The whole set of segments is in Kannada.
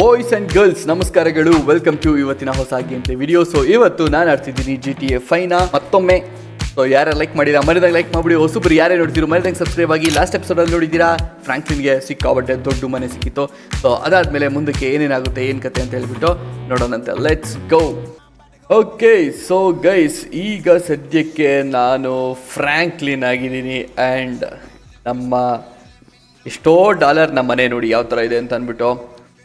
ಬಾಯ್ಸ್ ಆ್ಯಂಡ್ ಗರ್ಲ್ಸ್ ನಮಸ್ಕಾರಗಳು. ವೆಲ್ಕಮ್ ಟು ಇವತ್ತಿನ ಹೊಸ ಗೇಮ್ ಪ್ಲೇ ವಿಡಿಯೋ ಸೊ ಇವತ್ತು ನಾನು ಆಡ್ತಿದ್ದೀನಿ ಜಿ ಟಿ ಎ ಫೈನ ಮತ್ತೊಮ್ಮೆ ಸೊ ಯಾರು ಲೈಕ್ ಮಾಡಿರ ಮರಿದಾಗ ಲೈಕ್ ಮಾಡಿಬಿಡಿ. ಹೊಸಬ್ರು ಯಾರೇ ನೋಡ್ತೀರೋ ಮರಿದಾಗ ಸಬ್ಸ್ಕ್ರೈಬ್ ಆಗಿ. ಲಾಸ್ಟ್ ಎಪಿಸೋಡಲ್ಲಿ ನೋಡಿದ್ದೀರಾ ಫ್ರಾಂಕ್ಲಿನ್ಗೆ ಸಿಕ್ಕಾಬಟ್ಟೆ ದೊಡ್ಡ ಮನೆ ಸಿಕ್ಕಿತ್ತು. ಸೊ ಅದಾದಮೇಲೆ ಮುಂದಕ್ಕೆ ಏನೇನಾಗುತ್ತೆ, ಏನು ಕತೆ ಅಂತ ಹೇಳ್ಬಿಟ್ಟು ನೋಡೋಣಂತೆ let's go okay so guys ಈಗ ಸದ್ಯಕ್ಕೆ ನಾನು ಫ್ರ್ಯಾಂಕ್ಲಿನ್ ಆಗಿದ್ದೀನಿ ಆ್ಯಂಡ್ ನಮ್ಮ ಎಷ್ಟೋ ಡಾಲರ್ ನಮ್ಮ ಮನೆ ನೋಡಿ ಯಾವ ಥರ ಇದೆ ಅಂತ ಅಂದ್ಬಿಟ್ಟು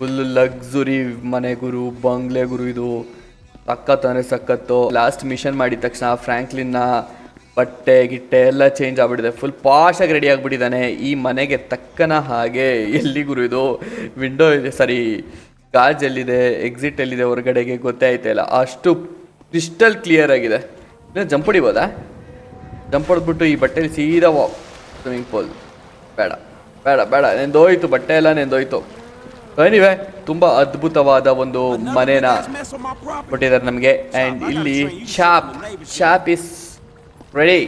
ಫುಲ್ ಲಗ್ಸುರಿ ಮನೆ ಗುರು, ಬಂಗ್ಲೆ ಗುರು ಇದು. ಸಖತ್ ಅಂದರೆ ಸಕ್ಕತ್ತು ಲಾಸ್ಟ್ ಮಿಷನ್ ಮಾಡಿದ ತಕ್ಷಣ ಫ್ರ್ಯಾಂಕ್ಲಿನ್ನ ಬಟ್ಟೆ, ಗಿಟ್ಟೆ ಎಲ್ಲ ಚೇಂಜ್ ಆಗ್ಬಿಟ್ಟಿದೆ. ಫುಲ್ ಪಾಶಾಗಿ ರೆಡಿ ಆಗಿಬಿಟ್ಟಿದ್ದಾನೆ. ಈ ಮನೆಗೆ ತಕ್ಕನ ಹಾಗೆ ಎಲ್ಲಿ ಗುರು ಇದು? ವಿಂಡೋ ಇದೆ ಸರಿ ಗಾಜ್ ಎಲ್ಲಿದೆ ಎಕ್ಸಿಟ್ ಎಲ್ಲಿದೆ ಹೊರಗಡೆಗೆ ಗೊತ್ತೇ ಆಯ್ತಾ ಇಲ್ಲ. ಅಷ್ಟು ಕ್ರಿಸ್ಟಲ್ ಕ್ಲಿಯರ್ ಆಗಿದೆ. ಇನ್ನು ಜಂಪ್ ಹೊಡಿಬೋದಾ? ಜಂಪ್ ಹೊಡೆದ್ಬಿಟ್ಟು ಈ ಬಟ್ಟೆಲಿ ಸೀದಾ ಸ್ವಿಮ್ಮಿಂಗ್ ಪೂಲ್ ಬೇಡ ಬೇಡ ಬೇಡ. ನೆಂದೋಯ್ತು, ಬಟ್ಟೆ ಎಲ್ಲ ನೆಂದೋಯ್ತು. ಏನಿವೆ ತುಂಬ ಅದ್ಭುತವಾದ ಒಂದು ಮನೇನ ಕೊಟ್ಟಿದ್ದಾರೆ ನಮಗೆ. ಆ್ಯಂಡ್ ಇಲ್ಲಿ shop shop is ready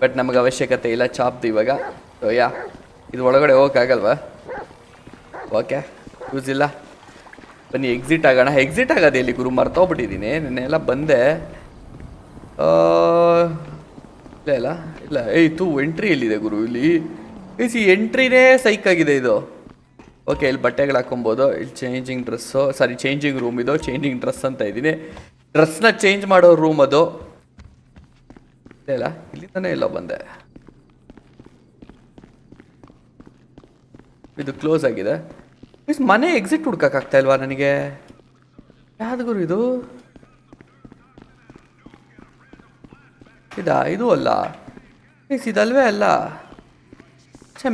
but ನಮಗೆ ಅವಶ್ಯಕತೆ ಇಲ್ಲ ಚಾಪ್ದು ಇವಾಗ. ಸೊ ಯಾ ಇದು ಒಳಗಡೆ ಹೋಗೋಕ್ಕಾಗಲ್ವಾ ಓಕೆ ಯೂಸ್ ಇಲ್ಲ. ಬನ್ನಿ ಎಕ್ಸಿಟ್ ಆಗೋಣ. ಎಕ್ಸಿಟ್ ಆಗೋದು ಇಲ್ಲಿ ಗುರು ಮರ್ತೋಗ್ಬಿಟ್ಟಿದ್ದೀನಿ. ನಿನ್ನೆಲ್ಲ ಬಂದೆ. ಇಲ್ಲ ಇಲ್ಲ ಏಯ್ ತು ಎಂಟ್ರಿ ಎಲ್ಲಿದೆ ಗುರು ಇಲ್ಲಿ? ಈ ಎಂಟ್ರಿನೇ ಸೈಕ್ ಆಗಿದೆ ಇದು. ಓಕೆ ಇಲ್ಲಿ ಬಟ್ಟೆಗಳು ಹಾಕೊಬೋದು ಇಲ್ಲಿ changing dress sorry changing room ಇದು ಚೇಂಜಿಂಗ್ ಡ್ರೆಸ್ ಅಂತ ಇದ್ದೀನಿ. ಡ್ರೆಸ್ನ ಚೇಂಜ್ ಮಾಡೋ ರೂಮ್ ಅದು. ಇಲ್ಲ ಇಲ್ಲಿ ಇಲ್ಲಿಂದನೇ ಇಲ್ಲ ಬಂದೆ. ಇದು ಕ್ಲೋಸ್ ಆಗಿದೆ. ಮೀನ್ಸ್ ಮನೆ ಎಕ್ಸಿಟ್ ಹುಡ್ಕಕ್ಕಾಗ್ತಾ ಇಲ್ವಾ ನನಗೆ? ಯಾವ್ದು ಇದು? ಇದಾ? ಇದು ಅಲ್ಲ? ಮೀನ್ಸ್ ಇದಲ್ವೇ ಅಲ್ಲ? ಛೆ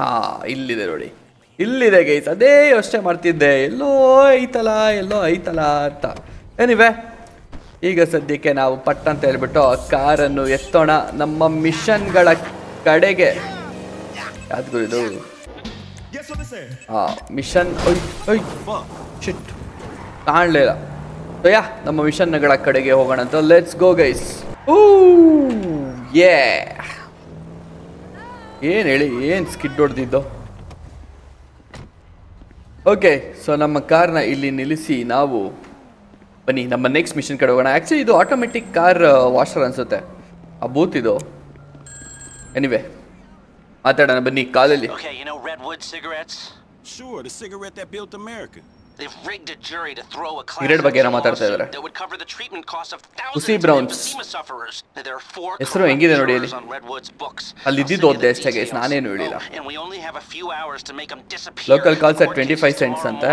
ಹಾ ಇಲ್ಲಿದೆ ನೋಡಿ. ಇಲ್ಲಿದೆ ಗೈಸ್ ಅದೇ ಯೋಚನೆ ಮಾಡ್ತಿದ್ದೆ. ಎಲ್ಲೋ ಐತಲ್ಲ ಎಲ್ಲೋ ಐತಲ್ಲ ಅಂತ. ಏನಿವೆ ಈಗ ಸದ್ಯಕ್ಕೆ ನಾವು ಪಟ್ಟ ಅಂತ ಹೇಳ್ಬಿಟ್ಟು ಕಾರನ್ನು ಎತ್ತೋಣ. ನಮ್ಮ ಮಿಷನ್ಗಳ ಕಡೆಗೆ. ಯಾವ್ದು ಇದು? ಹಾ ಮಿಷನ್ ಶಿಟ್ ಕಾಣಲಿಲ್ಲ ಯಾ ನಮ್ಮ ಮಿಷನ್ಗಳ ಕಡೆಗೆ ಹೋಗೋಣ ಅಂತ. ಲೆಟ್ಸ್ ಗೋ ಗೈಸ್ ಊ ಯೇ ಏನು ಹೇಳಿ ಏನು ಸ್ಕಿಡ್ ಹೊಡೆದಿದ್ದು? ಓಕೆ ಸೊ ನಮ್ಮ ಕಾರ್ನ ಇಲ್ಲಿ ನಿಲ್ಲಿಸಿ ನಾವು ಬನ್ನಿ ನಮ್ಮ ನೆಕ್ಸ್ಟ್ ಮಿಷನ್ ಕಡೆ ಹೋಗೋಣ. ಆ್ಯಕ್ಚುಲಿ ಇದು ಆಟೋಮೆಟಿಕ್ ಕಾರ್ ವಾಷರ್ ಅನಿಸುತ್ತೆ. ಆ ಬೂತ್ ಇದು. ಎನಿವೆ ಮಾತಾಡೋಣ ಬನ್ನಿ ಕಾಲಲ್ಲಿ. Okay, you know Redwood cigarettes? Sure, the cigarette that built America. Grade ಬಗ್ಗೆ ಮಾತಾಡ್ತಾ ಇದ್ದಾರೆ. ಉಸಿ ಬ್ರೌನ್ಸ್ ಹೆಸರು ಹೆಂಗಿದೆ ನೋಡಿ ಅಲ್ಲಿ ಅಲ್ಲಿ ಇದ್ದಿದ್ದು ಓದ್ದೆ ಅಷ್ಟೇ ನಾನೇನು ಹೇಳಿಲ್ಲ. Local calls twenty five cents ಅಂತ.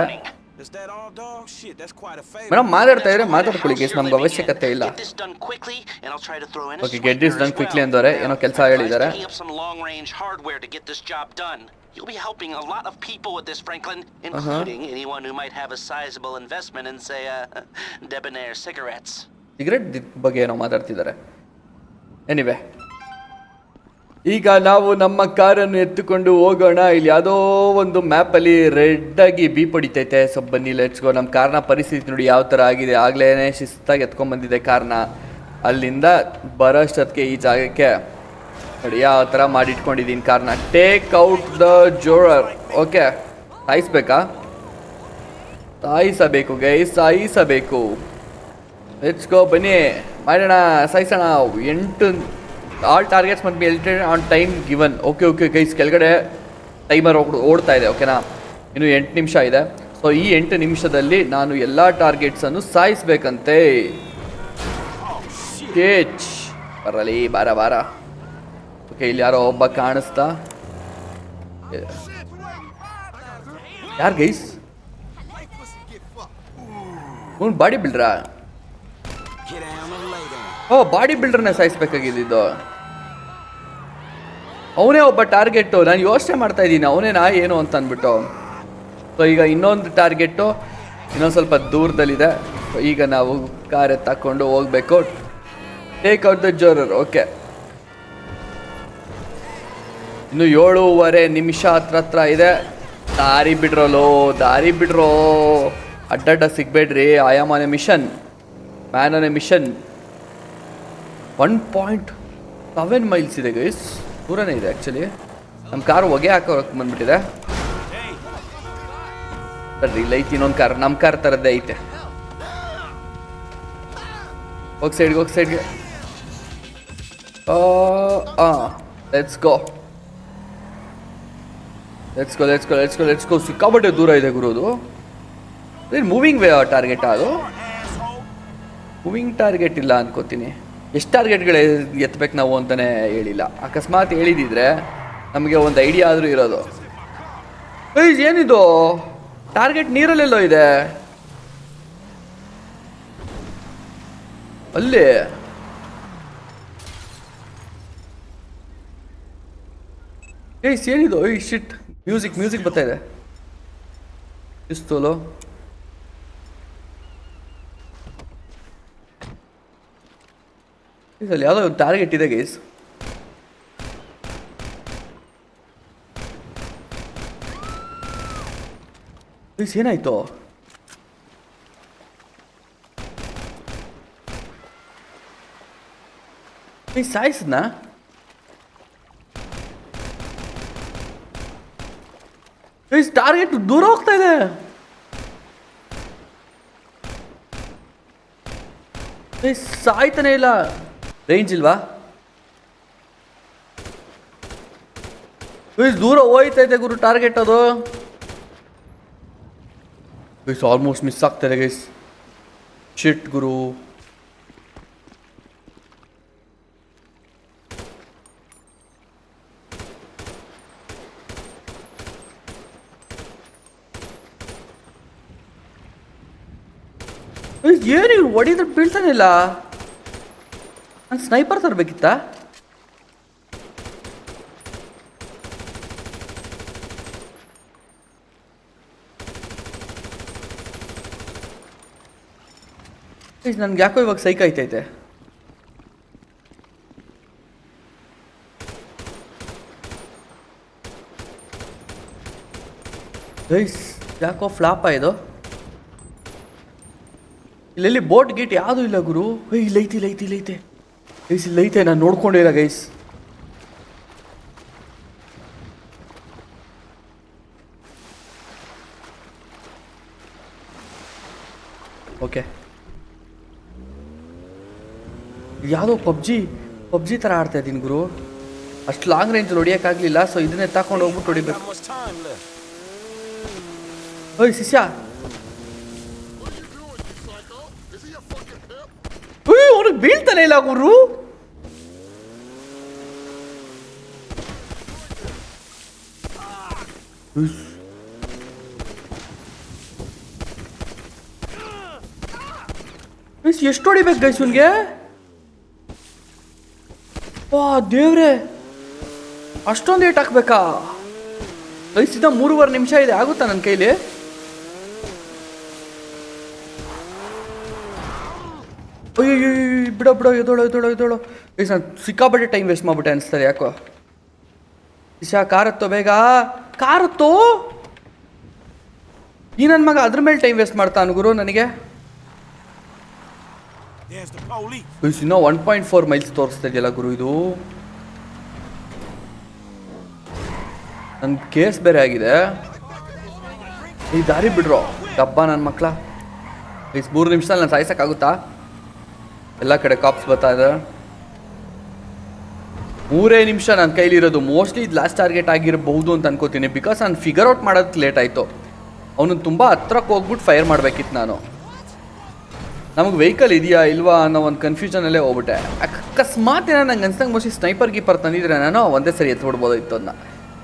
Morning. Is that all, dog? Shit, that's quite a favor. Madam ಮಾತಾಡ್ತಾ ಇದ್ರೆ ಮಾತಾಡ್ಕೊಳ್ಳಿ ಕೇಸ್ ನಮ್ಗೆ ಅವಶ್ಯಕತೆ ಇಲ್ಲ Get this done quickly, and I'll try to throw in a okay get this done quickly well. ಏನೋ ಕೆಲಸ ಹೇಳಿದ್ದಾರೆ picking up some long-range hardware to get this job done. You'll be helping a lot of people with this, Franklin, including anyone who might have a sizable investment in, say, uh, debonair cigarettes. Cigarette ಬಗ್ಗೆ ಏನೋ ಮಾತಾಡ್ತಿದ್ದಾರೆ ಎನಿವೆ ಈಗ ನಾವು ನಮ್ಮ ಕಾರನ್ನು ಎತ್ತುಕೊಂಡು ಹೋಗೋಣ. ಇಲ್ಲಿ ಯಾವುದೋ ಒಂದು ಮ್ಯಾಪಲ್ಲಿ ರೆಡ್ ಆಗಿ ಬೀ ಹೊಡಿತೈತೆ ಸೊ ಬನ್ನಿ ಲೆಟ್ಸ್ಗೋ ನಮ್ಮ ಕಾರ್ನ ಪರಿಸ್ಥಿತಿ ನೋಡಿ ಯಾವ ಥರ ಆಗಿದೆ. ಆಗಲೇ ಶಿಸ್ತಾಗಿ ಎತ್ಕೊಂಡ್ಬಂದಿದೆ ಕಾರ್ನ. ಅಲ್ಲಿಂದ ಬರೋಷ್ಟೊತ್ತಿಗೆ ಈ ಜಾಗಕ್ಕೆ ನೋಡಿ ಯಾವ ಥರ ಮಾಡಿಟ್ಕೊಂಡಿದ್ದೀನಿ ಕಾರ್ನ. ಟೇಕ್ ಔಟ್ ದ ಜೋರರ್ ಓಕೆ ಸಾಯಿಸ್ಬೇಕಾ ಸಾಯಿಸಬೇಕು ಗೈ ಸಾಯಿಸಬೇಕು ಲೆಟ್ಸ್ ಬನ್ನಿ. ಮಾಡೋಣ, ಸಾಯಿಸೋಣ. ಎಂಟು ಆಲ್ ಟಾರ್ಗೆಟ್ಸ್ ಮತ್ತು ಎಲ್ಟೆಡ್ on time given okay okay guys ಕೆಳಗಡೆ ಟೈಮರ್ ಓಡ್ತಾ ಇದೆ ಓಕೆನಾ ಇನ್ನು ಎಂಟು ನಿಮಿಷ ಇದೆ. ಸೊ ಈ ಎಂಟು ನಿಮಿಷದಲ್ಲಿ ನಾನು ಎಲ್ಲ ಟಾರ್ಗೆಟ್ಸನ್ನು ಸಾಯಿಸ್ಬೇಕಂತೆ. ಕೇಚ್ ಬರಲಿ ಬಾರ ಬಾರ. ಓಕೆ ಇಲ್ಲಿ ಯಾರೋ ಒಬ್ಬ ಕಾಣಿಸ್ತಾ. ಯಾರು ಗೈಸ್ ಬಾಡಿ ಬಿಲ್ಡ್ರಾ ಓ, ಬಾಡಿ ಬಿಲ್ಡರ್ನ ಸಾಯಿಸ್ಬೇಕಾಗಿದ್ದು ಅವನೇ ಒಬ್ಬ ಟಾರ್ಗೆಟ್ಟು. ನಾನು ಯೋಚನೆ ಮಾಡ್ತಾ ಇದ್ದೀನಿ ಅವನೇನಾ ಏನು ಅಂತ ಅಂದ್ಬಿಟ್ಟು. ಸೊ ಈಗ ಇನ್ನೊಂದು ಟಾರ್ಗೆಟ್ಟು, ಇನ್ನೊಂದು ಸ್ವಲ್ಪ ದೂರದಲ್ಲಿದೆ. ಈಗ ನಾವು ಕಾರ್ ತಕೊಂಡು ಹೋಗ್ಬೇಕು. ಟೇಕ್ ಔಟ್ ದ ಜೋರರ್ ಓಕೆ ಇನ್ನು ಏಳೂವರೆ ನಿಮಿಷ ಹತ್ರ ಹತ್ರ ಇದೆ. ದಾರಿ ಬಿಡ್ರಲ್ಲೋ ದಾರಿ ಬಿಡ್ರೋ. ಅಡ್ಡಡ್ಡ ಸಿಗಬೇಡ್ರಿ a mission. Man on a mission. One point seven miles ಇದೆ ಗೈಸ್ ದೂರನೇ ಇದೆ ಆ್ಯಕ್ಚುಲಿ ನಮ್ಮ ಕಾರ್ ಹೊಗೆ ಹಾಕೋಕೆ ಬಂದ್ಬಿಟ್ಟಿದೆ. ಸರಿ ಇಲ್ಲ ಐತಿ ಇನ್ನೊಂದು ಕಾರ್. ನಮ್ಮ ಕಾರ್ ಥರದ್ದೇ ಐತೆ. ಹೋಗಿ ಸೈಡ್ಗೆ ಹೋಗಿ ಸೈಡ್ಗೆ let's go let's go let's go let's go let's go ಸಿಕ್ಕಾಪಟ್ಟೆ ದೂರ ಇದೆ ಗುರು ಅದು. ಏನು ಮೂವಿಂಗ್ ವೇ ಟಾರ್ಗೆಟ್ ಅದು? ಮೂವಿಂಗ್ ಟಾರ್ಗೆಟ್ ಇಲ್ಲ ಅನ್ಕೋತೀನಿ. ಎಷ್ಟು ಟಾರ್ಗೆಟ್ಗಳು ಎತ್ತಬೇಕು ನಾವು ಅಂತಲೇ ಹೇಳಿಲ್ಲ. ಅಕಸ್ಮಾತ್ ಹೇಳಿದಿದ್ರೆ ನಮಗೆ ಒಂದು ಐಡಿಯಾ ಆದರೂ ಇರೋದು. ಏಯ್, ಏನಿದು? ಟಾರ್ಗೆಟ್ ನೀರಲ್ಲೆಲ್ಲೋ ಇದೆ. ಅಲ್ಲಿ. ಏಯ್, ಏನಿದು? ಏಯ್ ಶಿಟ್ ಮ್ಯೂಸಿಕ್ ಮ್ಯೂಸಿಕ್ ಬರ್ತಾ ಇದೆ. ಪಿಸ್ತೂಲು ಇದರಲ್ಲಿ ಯಾವುದೋ ಒಂದು ಟಾರ್ಗೆಟ್ ಇದೆ ಗೈಸ್ ಗೈಸ್ ಏನಾಯ್ತು? ಗೈಸ್ ನಾ ಗೈಸ್ ಟಾರ್ಗೆಟ್ ದೂರ ಹೋಗ್ತಾ ಇದೆ. ಸಾಯ್ತಾನೆ ಇಲ್ಲ. ರೇಂಜ್ ಇಲ್ವಾ? ದೂರ ಹೋಯ್ತೈತೆ ಗುರು ಟಾರ್ಗೆಟ್ ಅದು. ಗೈಸ್ ಆಲ್ಮೋಸ್ಟ್ ಮಿಸ್ ಆಗ್ತಾಯಿದೆ ಗೈಸ್ ಶಿಟ್ ಗುರು. ಏನು ಹೊಡಿದ್ರೆ, ಬೀಳ್ತಾನೆ ಇಲ್ಲ? ನಾನು ಸ್ನೈಪರ್ ತರಬೇಕಿತ್ತಾ? ನನ್ಗೆ ಯಾಕೋ ಇವಾಗ ಸೈಕ್ ಆಯ್ತೈತೆ. ಗೈಸ್ ಯಾಕೋ ಫ್ಲಾಪ ಇದು? ಇಲ್ಲೆಲ್ಲಿ ಬೋಟ್ ಗೇಟ್ ಯಾವುದೂ ಇಲ್ಲ ಗುರು. ಏಯ್, ಇಲ್ಲೈತಿ ಇಲ್ಲೈತಿ, ಇಲ್ಲೈತೆ. ಗೈಸ್ ಇಲ್ಲೈತೆ ನಾನು ನೋಡ್ಕೊಂಡಿಲ್ಲ ಗೈಸ್ ಓಕೆ ಯಾವುದೋ ಪಬ್ಜಿ ಪಬ್ಜಿ ಥರ ಆಡ್ತಾ ಇದ್ದೀನಿ ಗುರು. ಅಷ್ಟು ಲಾಂಗ್ ರೇಂಜ್ ಹೊಡಿಯೋಕ್ಕಾಗಲಿಲ್ಲ ಸೊ ಇದನ್ನೇ ತಗೊಂಡು ಹೋಗ್ಬಿಟ್ಟು ಹೊಡಿಬೇಕು. ಓಯ್, ಶಿಷ್ಯ. ಅವ್ರಿಗೆ ಬೀಳ್ತಾನೆ ಇಲ್ಲ ಗುರು. ಉಯ್ಸ್, ಎಷ್ಟು ಹೊಡಿಬೇಕು ಗೈಸ್ ಇವನ್ಗೆ? ವಾ ದೇವ್ರೆ. ಅಷ್ಟೊಂದು ಏಟ್ ಹಾಕ್ಬೇಕಾ? ಗೈಸ್ ಮೂರುವರೆ ನಿಮಿಷ ಇದೆ ಆಗುತ್ತಾ ನನ್ನ ಕೈಲಿ? ಅಯ್ಯೋ ಬಿಡೋ ಬಿಡೋ ಎದೋಳು ಎದೋಳು ಎದೋಳು ಗೈಸ್ ನಾನು ಸಿಕ್ಕಾಪಟ್ಟೆ ಟೈಮ್ ವೇಸ್ಟ್ ಮಾಡ್ಬಿಟ್ಟೆ ಅನಿಸ್ತದೆ ಯಾಕೋ ಇಶಾ ಕಾರತ್ತೋ ಬೇಗ ಕಾರತ್ತೋ ಈ ನನ್ನ ಮಗ ಅದ್ರ ಮೇಲೆ ಟೈಮ್ ವೇಸ್ಟ್ ಮಾಡ್ತಾನ ಗುರು ನನಗೆ. ಇನ್ನೂ ಒನ್ ಪಾಯಿಂಟ್ ಫೋರ್ ಮೈಲ್ಸ್ ತೋರಿಸ್ತಾ ಇದೆಯಲ್ಲ ಗುರು ಇದು. ನನ್ನ ಕೇಸ್ ಬೇರೆ ಆಗಿದೆ. ಈ ದಾರಿ ಬಿಡ್ರು. ಡಬ್ಬ ನನ್ನ ಮಕ್ಳ. ಗೈಸ್ ಮೂರು ನಿಮಿಷದಲ್ಲಿ ನಾನು ಸಾಯಿಸೋಕ್ಕಾಗುತ್ತಾ? ಎಲ್ಲ ಕಡೆ ಕಾಪ್ಸ್ ಬರ್ತಾ ಇದೆ. ಮೂರೇ ನಿಮಿಷ ನನ್ನ ಕೈಲಿರೋದು ಮೋಸ್ಟ್ಲಿ ಇದು ಲಾಸ್ಟ್ ಟಾರ್ಗೆಟ್ ಆಗಿರಬಹುದು ಅಂತ ಅನ್ಕೋತೀನಿ. ಬಿಕಾಸ್ ನಾನು ಫಿಗರ್ ಔಟ್ ಮಾಡೋದಕ್ಕೆ ಲೇಟ್ ಆಯಿತು. ಅವನು ತುಂಬ ಹತ್ರಕ್ಕೆ ಹೋಗ್ಬಿಟ್ಟು ಫೈರ್ ಮಾಡಬೇಕಿತ್ತು ನಾನು. ನಮಗೆ ವೆಹಿಕಲ್ ಇದೆಯಾ ಇಲ್ವಾ ಅನ್ನೋ ಒಂದು ಕನ್ಫ್ಯೂಷನಲ್ಲೇ ಹೋಗ್ಬಿಟ್ಟೆ. ಅಕಸ್ಮಾತ್ ಏನೋ ನಂಗೆ ಅನ್ಸಂಗೆ ಮೋಸ್ಟ್ಲಿ ಸ್ನೈಪರ್ ಗೀಪರ್ ತಂದಿದ್ರೆ ನಾನು ಒಂದೇ ಸರಿ ಎತ್ಬಿಡ್ಬೋದಿತ್ತು ಅದನ್ನ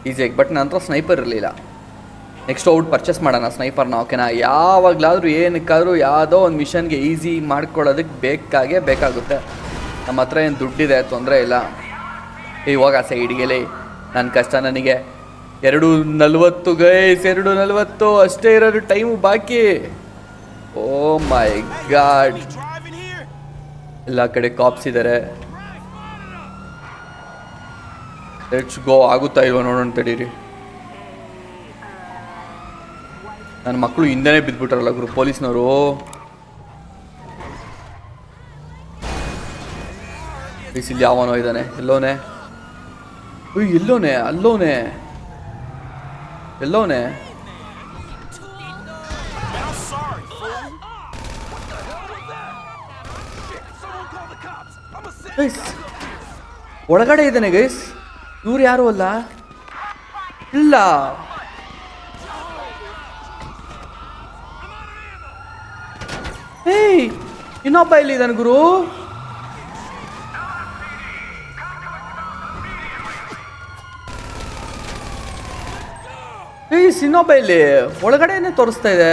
ಈಸಿಯಾಗಿ ಬಟ್ ನನ್ನ ಹತ್ರ ಸ್ನೈಪರ್ ಇರಲಿಲ್ಲ. ನೆಕ್ಸ್ಟ್ ಔಟ್ ಪರ್ಚೇಸ್ ಮಾಡೋಣ ಸ್ನೈಪರ್ನ ಓಕೆನಾ ಯಾವಾಗಲಾದರೂ ಏನಕ್ಕಾದರೂ ಯಾವುದೋ ಒಂದು ಮಿಷನ್ಗೆ ಈಸಿ ಮಾಡ್ಕೊಳ್ಳೋದಕ್ಕೆ ಬೇಕಾಗೇ ಬೇಕಾಗುತ್ತೆ. ನಮ್ಮ ಹತ್ರ ಏನು ದುಡ್ಡಿದೆ, ತೊಂದರೆ ಇಲ್ಲ. ಇವಾಗ ಸೈಡ್ಗೆಲೆ ನನ್ನ ಕಷ್ಟ ನನಗೆ ಎರಡು ನಲ್ವತ್ತು ಗೈಸ್ ಎರಡು ನಲ್ವತ್ತು, ಅಷ್ಟೇ ಇರೋದು ಟೈಮು ಬಾಕಿ. ಓ ಮೈ ಗಾಡ್ ಎಲ್ಲ ಕಡೆ ಕಾಪ್ಸ್ ಇದ್ದಾರೆ ಲೆಟ್ಸ್ ಗೋ ಆಗುತ್ತಾ ಇಲ್ವ ನೋಡೋಣ ತಡೀರಿ. ನನ್ನ ಮಕ್ಕಳು ಹಿಂದೆನೇ ಬಿದ್ದುಬಿಟ್ರಲ್ಲ ಗುರು, ಪೊಲೀಸ್ನವರು. ಇಲ್ಲಿ ಯಾವನೋ ಇದ್ದಾನೆ, ಎಲ್ಲೋನೆ. ಉಯ್ ಎಲ್ಲೋನೆ ಅಲ್ಲೋನೆ. ಎಲ್ಲೋನೆ. ಒಳಗಡೆ ಇದ್ದಾನೆ ಗೈಸ್. ಇವ್ರು ಯಾರು ಅಲ್ಲ. ಇಲ್ಲ. ಏಯ್, ಇನ್ನೊಬ್ಬ ಇಲ್ಲಿದ್ದಾನೆ ಗುರು? ಇನ್ನೊಬ್ಬ ಇಲ್ಲಿ ಒಳಗಡೆನೆ ತೋರಿಸ್ತಾ ಇದೆ.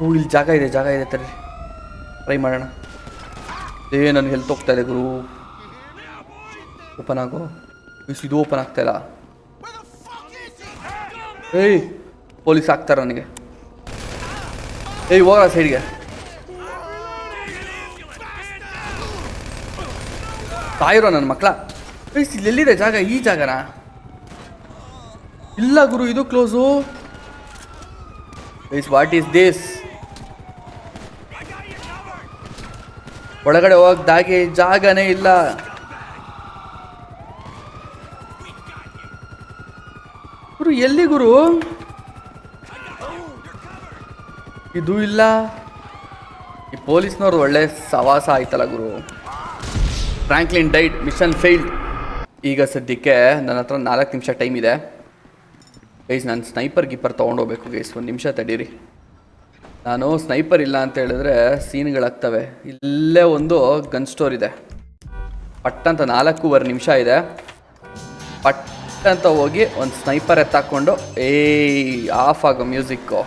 ಓ ಇಲ್ಲಿ ಜಾಗ ಇದೆ ಜಾಗ ಇದೆ ತರ್ರಿ ಟ್ರೈ ಮಾಡೋಣ. ಏ ನನ್ನ ಹೆಲ್ತ್ ಹೋಗ್ತಾ ಇದೆ ಗುರು. ಓಪನ್ ಆಗೋ? ಇದು ಓಪನ್ ಆಗ್ತಾ ಇಲ್ಲ. ಏಯ್, ಪೊಲೀಸ್ ಹಾಕ್ತಾರ ನನಗೆ. ಏಯ್ ಹೋಗ ಸೈಡ್ಗೆ ತಾಯಿರೋ ನನ್ನ ಮಕ್ಕಳ ಏಯ್ ಇಲ್ಲಿ ಎಲ್ಲಿದೆ ಜಾಗ? ಈ ಜಾಗನ? ಇಲ್ಲ ಗುರು ಇದು close is what is this ಒಳಗಡೆ ಹೋಗದಾಗೆ ಜಾಗನೇ ಇಲ್ಲ. ಗುರು ಎಲ್ಲಿ ಗುರು? ಇದು ಇಲ್ಲ. ಈ ಪೊಲೀಸ್ನವ್ರು ಒಳ್ಳೆ ಸವಾಸ ಆಯ್ತಲ್ಲ ಗುರು. ಫ್ರಾಂಕ್ಲಿನ್ ಡೈಟ್ ಮಿಷನ್ ಫೇಲ್ಡ್ ಈಗ ಸದ್ಯಕ್ಕೆ ನನ್ನ ಹತ್ರ ನಾಲ್ಕು ನಿಮಿಷ ಟೈಮ್ ಇದೆ. ಗೈಸ್, ನಾನು ಸ್ನೈಪರ್ ಗಿಪ್ಪರ್ ತೊಗೊಂಡೋಗ್ಬೇಕು ಗೈಸ್, ಒಂದು ನಿಮಿಷ ತಡೀರಿ. ನಾನು ಸ್ನೈಪರ್ ಇಲ್ಲ ಅಂತ ಹೇಳಿದ್ರೆ ಸೀನ್ಗಳಾಗ್ತವೆ. ಇಲ್ಲೇ ಒಂದು ಗನ್ ಸ್ಟೋರ್ ಇದೆ. ಪಟ್ ಅಂತ ನಾಲ್ಕೂವರೆ ನಿಮಿಷ ಇದೆ. ಪಟ್ ಅಂತ ಹೋಗಿ ಒಂದು ಸ್ನೈಪರ್ ಎತ್ತಾಕೊಂಡು ಏಯ್ ಆಫ್ ಆಗೋ music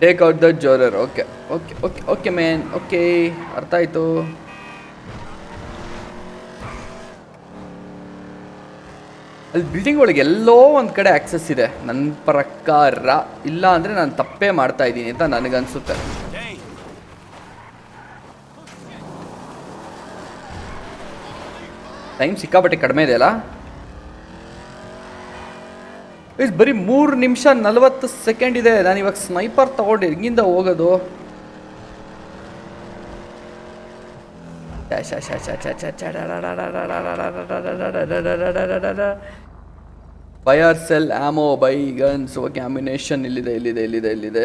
take out the juror okay okay okay okay man okay ಅರ್ಥ ಆಯಿತು. ಅಲ್ಲಿ ಬಿಲ್ಡಿಂಗ್ ಒಳಗೆ ಎಲ್ಲೋ ಒಂದು ಕಡೆ ಆಕ್ಸೆಸ್ ಇದೆ. ನನ್ನ ಪ್ರಕಾರ, ಇಲ್ಲ ಅಂದರೆ ನಾನು ತಪ್ಪೇ ಮಾಡ್ತಾ ಇದ್ದೀನಿ ಅಂತ ನನಗನ್ಸುತ್ತೆ. ಟೈಮ್ ಸಿಕ್ಕಾಪಟ್ಟೆ ಕಡಿಮೆ ಇದೆ ಅಲ್ಲ? ಗೈಸ್ ಬರೀ ಮೂರು ನಿಮಿಷ ನಲವತ್ತು ಸೆಕೆಂಡ್ ಇದೆ. ನಾನು ಇವಾಗ ಸ್ನೈಪರ್ ತಗೊಂಡು ಹೆಂಗಿಂದ ಹೋಗೋದು? Fire sale ammo buy guns okay ammunition ಇಲ್ಲಿದೆ ಇಲ್ಲಿದೆ ಇಲ್ಲಿದೆ ಇಲ್ಲಿದೆ.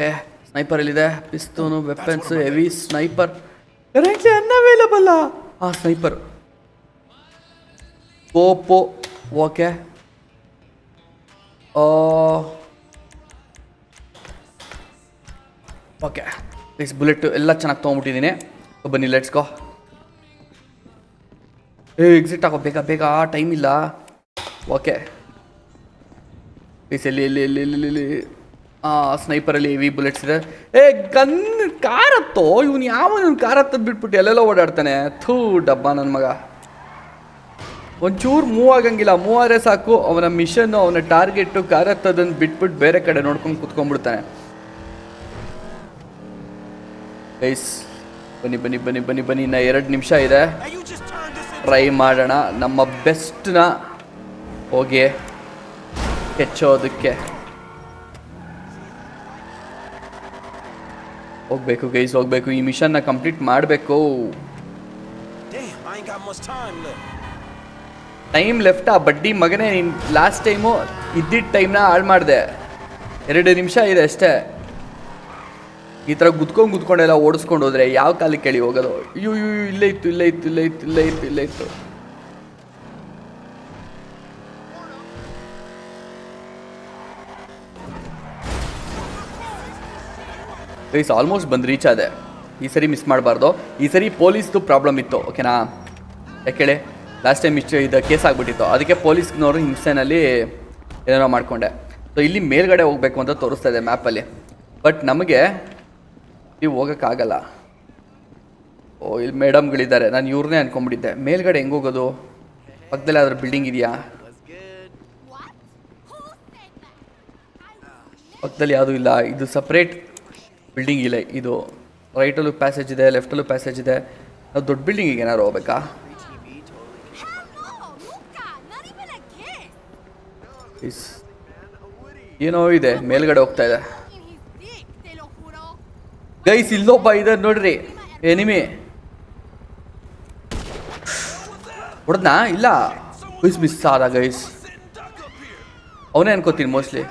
ಏ ಸ್ನೈಪರ್ ಇಲ್ಲಿದೆ pistol weapons heavy sniper currently unavailable ಆ ಸ್ನೈಪರ್ ಓಪೋ ಓಕೆ ಓಕೆ ಪ್ಲೀಸ್ ಬುಲೆಟ್ ಎಲ್ಲ ಚೆನ್ನಾಗಿ ತೊಗೊಂಬಿಟ್ಟಿದ್ದೀನಿ ಬನ್ನಿ ಲೆಟ್ಸ್ ಗೋ ಏ ಎಕ್ಸಿಟ್ ಆಗೋ, ಬೇಗ ಬೇಗ ಟೈಮ್ ಇಲ್ಲ. ಓಕೆ ಪ್ಲೀಸ್ ಎಲ್ಲಿ ಎಲ್ಲಿ ಎಲ್ಲಿ ಎಲ್ಲಿ ಎಲ್ಲಿ ಸ್ನೈಪರಲ್ಲಿ ಹೆವಿ ಬುಲೆಟ್ಸ್ ಇದೆ. ಏ, ಗನ್, ಕಾರ್ ಹತ್ತೋ? ಇವ್ನು ಯಾವ ಕಾರ್ ಹತ್ತದ್ ಬಿಟ್ಬಿಟ್ಟು ಎಲ್ಲೆಲ್ಲ ಓಡಾಡ್ತಾನೆ. ಥೂ, ಡಬ್ಬ ನನ್ನ ಮಗ. ಒಂಚೂರು ಮೂವ್ ಆಗಂಗಿಲ್ಲ. ಮೂವ್ ಆದರೆ ಸಾಕು. ಅವನ ಮಿಷನ್ನು ಅವನ ಟಾರ್ಗೆಟ್ಟು ಕಾರ್ ಹತ್ತೋದನ್ನು ಬಿಟ್ಬಿಟ್ಟು ಬೇರೆ ಕಡೆ ನೋಡ್ಕೊಂಡು ಕುತ್ಕೊಂಡ್ಬಿಡ್ತಾನೆ. ಗೈಸ್ ಬನ್ನಿ ಬನ್ನಿ ಬನ್ನಿ ಬನ್ನಿ ಬನ್ನಿ. ಇನ್ನು ಎರಡು ನಿಮಿಷ ಇದೆ. ಟ್ರೈ ಮಾಡೋಣ. ನಮ್ಮ ಬೆಸ್ಟ್ನ ಹೋಗಿ ಹೆಚ್ಚೋದಕ್ಕೆ ಹೋಗ್ಬೇಕು ಗೈಸ್ ಹೋಗ್ಬೇಕು. ಈ ಮಿಷನ್ನ ಕಂಪ್ಲೀಟ್ ಮಾಡಬೇಕು. ಟೈಮ್ ಲೆಫ್ಟ್ ಬಡ್ಡಿ ಮಗನೇ, ನೀನು ಲಾಸ್ಟ್ ಟೈಮು ಇದ್ದಿದ್ದ ಟೈಮ್ನ ಹಾಳು ಮಾಡಿದೆ. ಎರಡು ನಿಮಿಷ ಇದೆ ಅಷ್ಟೇ. ಈ ಥರ ಗುದ್ಕೊಂಡು ಗುದ್ಕೊಂಡೆಲ್ಲ ಓಡಿಸ್ಕೊಂಡು ಹೋದರೆ ಯಾವ ಕಾಲಕ್ಕೆ ಕೇಳಿ ಹೋಗೋದು? ಅಯ್ಯೋ ಅಯ್ಯೋ ಇಲ್ಲೇ ಇತ್ತು ಇಲ್ಲೇ ಇತ್ತು ಇಲ್ಲೇ ಇತ್ತು ಇಲ್ಲೇ ಇತ್ತು ಇಲ್ಲೇ ಇತ್ತು. ಪ್ಲೀಸ್ ಆಲ್ಮೋಸ್ಟ್ ಬಂದು ರೀಚ್ ಆದೆ. ಈ ಸರಿ ಮಿಸ್ ಮಾಡಬಾರ್ದು. ಈ ಸರಿ ಪೊಲೀಸ್ದು ಪ್ರಾಬ್ಲಮ್ ಇತ್ತು ಓಕೆನಾ ಯಾಕೇಳಿ ಲಾಸ್ಟ್ ಟೈಮ್ ಇಷ್ಟು ಇದು ಕೇಸ್ ಆಗಿಬಿಟ್ಟಿತ್ತು. ಅದಕ್ಕೆ ಪೊಲೀಸ್ನವರು ಹಿಂಸೆನಲ್ಲಿ ಏನೇನೋ ಮಾಡಿಕೊಂಡೆ. ಸೊ ಇಲ್ಲಿ ಮೇಲ್ಗಡೆ ಹೋಗಬೇಕು ಅಂತ ತೋರಿಸ್ತಾ ಇದೆ ಮ್ಯಾಪಲ್ಲಿ ಬಟ್ ನಮಗೆ ನೀವು ಹೋಗೋಕ್ಕಾಗಲ್ಲ. ಓ, ಇಲ್ಲಿ ಮೇಡಮ್ಗಳಿದ್ದಾರೆ. ನಾನು ಇವ್ರನ್ನೇ ಅನ್ಕೊಂಡ್ಬಿಟ್ಟಿದ್ದೆ. ಮೇಲ್ಗಡೆ ಹೆಂಗೆ ಹೋಗೋದು? ಪಕ್ಕದಲ್ಲಿ ಯಾವ್ದಾದ್ರು ಬಿಲ್ಡಿಂಗ್ ಇದೆಯಾ? ಪಕ್ಕದಲ್ಲಿ ಯಾವುದೂ ಇಲ್ಲ. ಇದು ಸಪ್ರೇಟ್ ಬಿಲ್ಡಿಂಗ್ ಇಲ್ಲ ಇದು ರೈಟಲ್ಲೂ ಪ್ಯಾಸೇಜ್ ಇದೆ ಲೆಫ್ಟಲ್ಲೂ ಪ್ಯಾಸೇಜ್ ಇದೆ. ನಾವು ದೊಡ್ಡ ಬಿಲ್ಡಿಂಗಿಗೆ ಏನಾದ್ರು ಹೋಗ್ಬೇಕಾ? ಏನೋ ಇದೆ. ಮೇಲ್ಗಡೆ ಹೋಗ್ತಾ ಇದೆ. ಗೈಸ್ ಇಲ್ಲೊಬ್ಬ ಇದೆ ನೋಡ್ರಿ. ಎನಿಮಿ ಹೊಡೆದ್ನಾ? ಇಲ್ಲ. ಗೈಸ್ ಮಿಸ್ ಆದ ಗೈಸ್ ಅವನೇ ಅನ್ಕೋತೀನಿ ಮೋಸ್ಟ್ಲಿ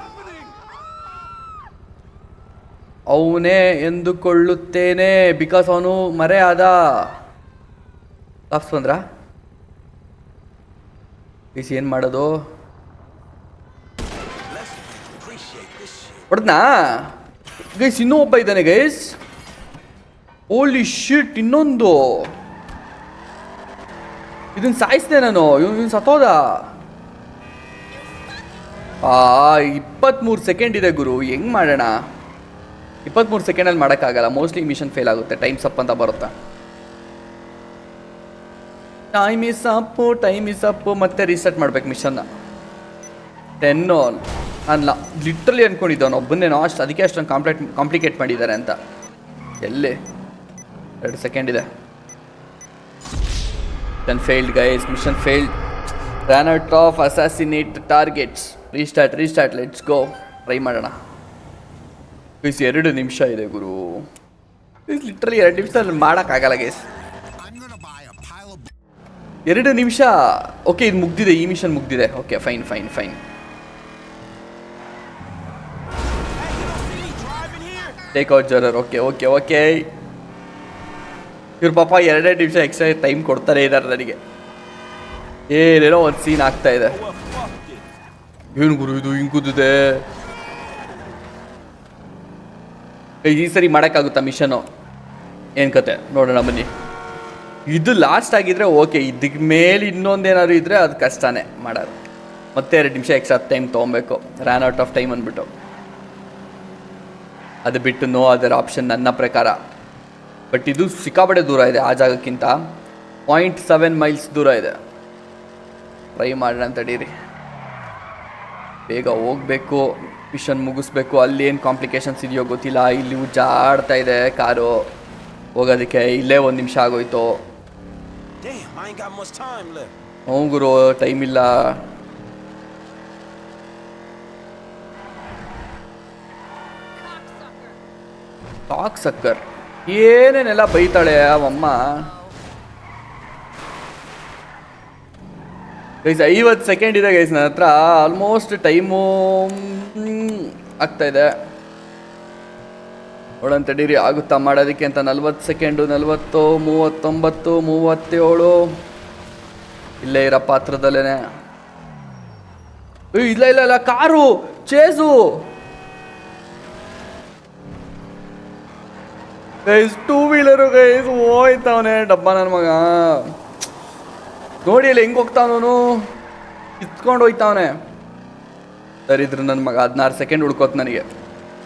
ಅವನೇ ಎಂದುಕೊಳ್ಳುತ್ತೇನೆ ಬಿಕಾಸ್ ಅವನು ಮರೆ ಆದ ಲಾಪ್ಸ್ ಬಂದ್ರ? ಗೈಸ್ ಏನು ಮಾಡೋದು? ಹೊಡೆದ್ನಾ? ಗೈಸ್ ಇನ್ನೂ ಒಬ್ಬ ಇದ್ದಾನೆ ಗೈಸ್ ಓಲಿ ಶಿಟ್ ಇನ್ನೊಂದು. ಇದನ್ನ ಸಾಯಿಸ್ದೆ ನಾನು, ಇವನು ಸತ್ತೋದ. ಆ ಇಪ್ಪತ್ತ್ಮೂರು ಸೆಕೆಂಡ್ ಇದೆ ಗುರು, ಹೆಂಗ್ ಮಾಡೋಣ? ಇಪ್ಪತ್ತ್ಮೂರು ಸೆಕೆಂಡಲ್ಲಿ ಮಾಡೋಕ್ಕಾಗಲ್ಲ ಮೋಸ್ಟ್ಲಿ ಮಿಷನ್ ಫೇಲ್ ಆಗುತ್ತೆ ಟೈಮ್ ಸಪ್ ಅಂತ ಬರುತ್ತೆ? Time is up time is up ಮತ್ತೆ ರೀಸೆಟ್ ಮಾಡ್ಬೇಕು ಮಿಷನ್ನ ಟೆನ್ನು ಅಲ್ಲ ಲಿಟ್ರಲಿ ಅನ್ಕೊಂಡಿದ್ದೆ ಅವನು ಒಬ್ಬನ್ನೇನೋ ಅಷ್ಟು ಅದಕ್ಕೆ ಅಷ್ಟೊಂದು ಕಾಂಪ್ಲೇಟ್ ಕಾಂಪ್ಲಿಕೇಟ್ ಮಾಡಿದ್ದಾರೆ ಅಂತ. ಎಲ್ಲಿ? ಎರಡು ಸೆಕೆಂಡ್ ಇದೆ. Mission failed guys mission failed ran out of assassinate targets restart restart let's go try ಮಾಡೋಣ. ಗೈಸ್ ಎರಡು ನಿಮಿಷ ಇದೆ, ಗುರು. ಗೈಸ್ ಲಿಟ್ರಲಿ ಎರಡು ನಿಮಿಷದಲ್ಲಿ ಮಾಡೋಕ್ಕಾಗಲ್ಲ ಗೈಸ್ ಎರಡು ನಿಮಿಷ. ಓಕೆ ಇದು ಮುಗ್ದಿದೆ. ಈ ಮಿಷನ್ ಮುಗ್ದಿದೆ. Okay fine fine fine. Take out juror okay okay okay ಇವ್ರ ಪಾಪ ಎರಡೇ ನಿಮಿಷ ಎಕ್ಸ್ಟ್ರಾ ಟೈಮ್ ಕೊಡ್ತಾರೆ ಇದಾರೆ ನನಗೆ. ಏನೇನೋ ಒಂದು ಸೀನ್ ಆಗ್ತಾ ಇದೆ. ಏನು ಗುರು ಇದು ಹಿಂಗೆ ಕೂದಿದೆ ಈ ಸರಿ ಮಾಡೋಕ್ಕಾಗುತ್ತಾ ಮಿಷನು ಏನು ಕತೆ? ನೋಡೋಣ ಬನ್ನಿ. ಇದು ಲಾಸ್ಟ್ ಆಗಿದ್ರೆ ಓಕೆ ಇದಕ್ಕೆ ಮೇಲೆ ಇನ್ನೊಂದೇನಾದ್ರು ಇದ್ರೆ ಅದು ಕಷ್ಟನೇ ಮಾಡೋದು. ಮತ್ತೆ ಎರಡು ನಿಮಿಷ ಎಕ್ಸ್ಟ್ರಾ ಟೈಮ್ ತೊಗೊಬೇಕು. ರ್ಯಾನ್ ಔಟ್ ಆಫ್ ಟೈಮ್ ಅಂದ್ಬಿಟ್ಟು. ಅದು ಬಿಟ್ಟು ನೋ ಅದರ್ ಆಪ್ಷನ್ ನನ್ನ ಪ್ರಕಾರ. ಬಟ್ ಇದು ಸಿಕ್ಕಾಪಟ್ಟೆ ದೂರ ಇದೆ ಆ ಜಾಗಕ್ಕಿಂತ. ಪಾಯಿಂಟ್ ಸೆವೆನ್ ಮೈಲ್ಸ್ ದೂರ ಇದೆ. ಟ್ರೈ ಮಾಡೋಣ ತಡೀರಿ ಬೇಗ ಹೋಗಬೇಕು ಮಿಷನ್ ಮುಗಿಸ್ಬೇಕು ಅಲ್ಲಿ ಏನು ಕಾಂಪ್ಲಿಕೇಶನ್ಸ್ ಇದೆಯೋ ಗೊತ್ತಿಲ್ಲ. ಇಲ್ಲಿ ಉಜ್ಜಾಡ್ತಾ ಇದೆ ಕಾರು. ಹೋಗೋದಕ್ಕೆ ಇಲ್ಲೇ ಒಂದು ನಿಮಿಷ ಆಗೋಯ್ತು. Damn, I ain't got much time left. ಹ್ಞೂ ಗುರು ಟೈಮ್ ಇಲ್ಲ. ಟಾಕ್ ಸಕ್ಕರ್ ಏನೇನೆಲ್ಲ ಬೈತಾಳೆ ಅವಮ್ಮ ಗೈಸ್ ಐವತ್ತು ಸೆಕೆಂಡ್ ಇದೆ ಗೈಸ್ ನನ್ನ ಹತ್ರ. ಆಲ್ಮೋಸ್ಟ್ ಟೈಮು ಆಗ್ತಾ ಇದೆ. ನೋಡೋಣ ತಡೀರಿ ಆಗುತ್ತಾ ಮಾಡೋದಕ್ಕೆ ಅಂತ ನಲ್ವತ್ತು ಸೆಕೆಂಡು ನಲ್ವತ್ತು, ಮೂವತ್ತೊಂಬತ್ತು, ಮೂವತ್ತೇಳು. ಇಲ್ಲೇ ಇರೋ ಪಾತ್ರದಲ್ಲೇ ಇಲ್ಲ ಇಲ್ಲ ಇಲ್ಲ, car, chase. Guys two wheeler guys ಹೋಯ್ತವನೆ, ಡಬ್ಬ ನನ್ನ ಮಗ. ನೋಡಿ ಅಲ್ಲಿ ಹೆಂಗೆ ಹೋಗ್ತಾವನು ಕಿತ್ಕೊಂಡು ಹೋಯ್ತಾವನೆ. ಸರಿ, ಇದ್ರೆ ನನ್ನ ಮಗ ಹದಿನಾರು ಸೆಕೆಂಡ್ ಹುಡ್ಕೋತ್ ನನಗೆ.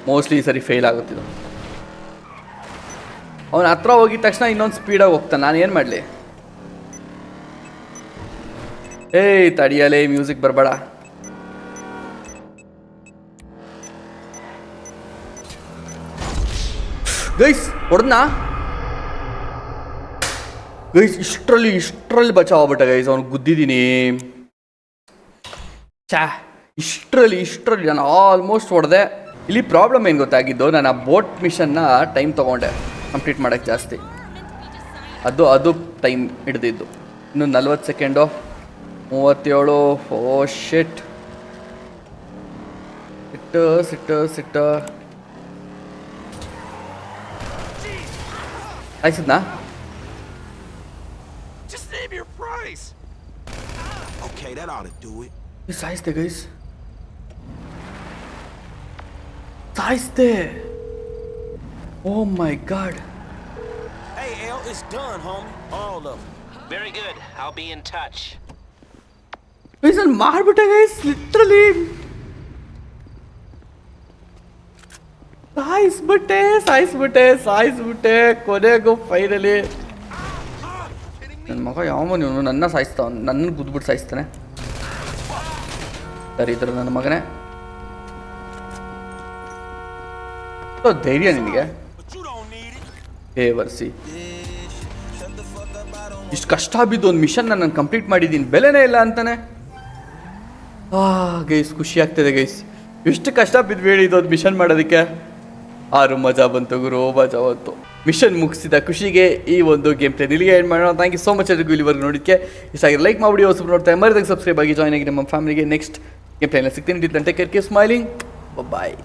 ಮೋಸ್ಟ್ಲಿ ಸರಿ ಫೇಲ್ ಆಗುತ್ತಿದ್ದು ಅವನ ಹತ್ರ ಹೋಗಿದ ತಕ್ಷಣ ಇನ್ನೊಂದು ಸ್ಪೀಡಾಗಿ ಹೋಗ್ತಾನೆ. ನಾನು ಏನು ಮಾಡಲಿ? ಏಯ್, ತಡಿಯಲೇ ಮ್ಯೂಸಿಕ್ ಬರಬೇಡ. ಗೈಸ್ ಹೊಡೆದ್ನಾ? ಗೈಸ್ ಇಷ್ಟರಲ್ಲಿ ಇಷ್ಟರಲ್ಲಿ ಬಚಾವ್ ಆಗ್ಬಿಟ್ಟ ಗೈಸ್ ಅವ್ನು ಗುದ್ದಿದ್ದೀನಿ ಛಾ. ಇಷ್ಟರಲ್ಲಿ ಇಷ್ಟರಲ್ಲಿ ನಾನು ಆಲ್ಮೋಸ್ಟ್ ಹೊಡೆದೆ. ಇಲ್ಲಿ ಪ್ರಾಬ್ಲಮ್ ಏನು ಗೊತ್ತಾಗಿದ್ದು ನಾನು ಆ ಬೋಟ್ ಮಿಷನ್ನ ಟೈಮ್ ತೊಗೊಂಡೆ. ಕಂಪ್ಲೀಟ್ ಮಾಡೋಕ್ಕೆ ಜಾಸ್ತಿ. ಅದು ಅದು ಟೈಮ್ ಹಿಡ್ದಿದ್ದು. ಇನ್ನು ನಲ್ವತ್ತು ಸೆಕೆಂಡು. ಮೂವತ್ತೇಳು. Oh shit. ಸಿಟ್ಟು ಸಿಟ್ಟು ಸಿಟ್ಟು. Exit na. Just name your price. Okay, that ought to do it. This size there, guys. Size there. Oh my god. Hey, L, it's done, homie. All of them. Very good. I'll be in touch. It's a marble, guys. Literally. ಸಾಯಿಸ್ಬಿಟ್ಟೆ ಸಾಯಿಸ್ಬಿಟ್ಟೆ ಸಾಯಿಸ್ಬಿಟ್ಟೆ ಕೊನೆಗೂ ಫೈನಲಿ ನನ್ನ ಮಗ ಯಾವ ಇವನು ನನ್ನ ಸಾಯಿಸ್ತಾವ ನನ್ನ ಗುದ್ಬಿಟ್ಟು ಸಾಯಿಸ್ತಾನೆ. ಸರಿ ಇದ್ರ ನನ್ನ ಮಗನೇ. ಧೈರ್ಯ ನಿನಗೆ. ಹೇ ವರ್ಸಿ. ಇಷ್ಟು ಕಷ್ಟ ಬಿದ್ದು ಒಂದು ಮಿಷನ್ ನಾನು ಕಂಪ್ಲೀಟ್ ಮಾಡಿದ್ದೀನಿ ಬೆಲೆನೇ ಇಲ್ಲ ಅಂತಾನೆ. ಆ ಗೈಸ್, ಖುಷಿ ಆಗ್ತಿದೆ, ಗೈಸ್. ಎಷ್ಟು ಕಷ್ಟ ಬಿದ್ದು ಹೇಳಿದ್ದು ಮಿಷನ್ ಮಾಡೋದಕ್ಕೆ. ಆರು ಮಜಾ ಬಂತು ಗುರು, ಮಜಾ ಬಂತು. ಮಿಷನ್ ಮುಗಿಸಿದ ಖುಷಿಗೆ ಈ ಒಂದು ಗೇಮ್ ಪ್ಲೇ ನಿಲ್ಲಿಗೆ ಎಂಡ್ ಮಾಡೋಣ. ಥ್ಯಾಂಕ್ ಯು ಸೋ ಮಚ್ ಎಲ್ರಿಗೂ ಇಲ್ಲಿವರೆಗೂ ನೋಡಿಕ್ಕೆ ಇಷ್ಟ ಆಗಿ ಲೈಕ್ ಮಾಡಿ ಹೊಸ ನೋಡ್ತಾ ಮರಿದಾಗ ಸಬ್ಸ್ಕ್ರೈಬ್ ಆಗಿ ಜಾಯ್ನ್ ಆಗಿ ನಮ್ಮ ಫ್ಯಾಮಿಲಿಗೆ ನೆಕ್ಸ್ಟ್ ಗೇಮ್ ಪ್ಲೇನ ಸಿಗ್ತೀನಿ. ಟೇಕ್ ಕೇರ್ ಸ್ಮೈಲಿಂಗ್ ಬಾಯ್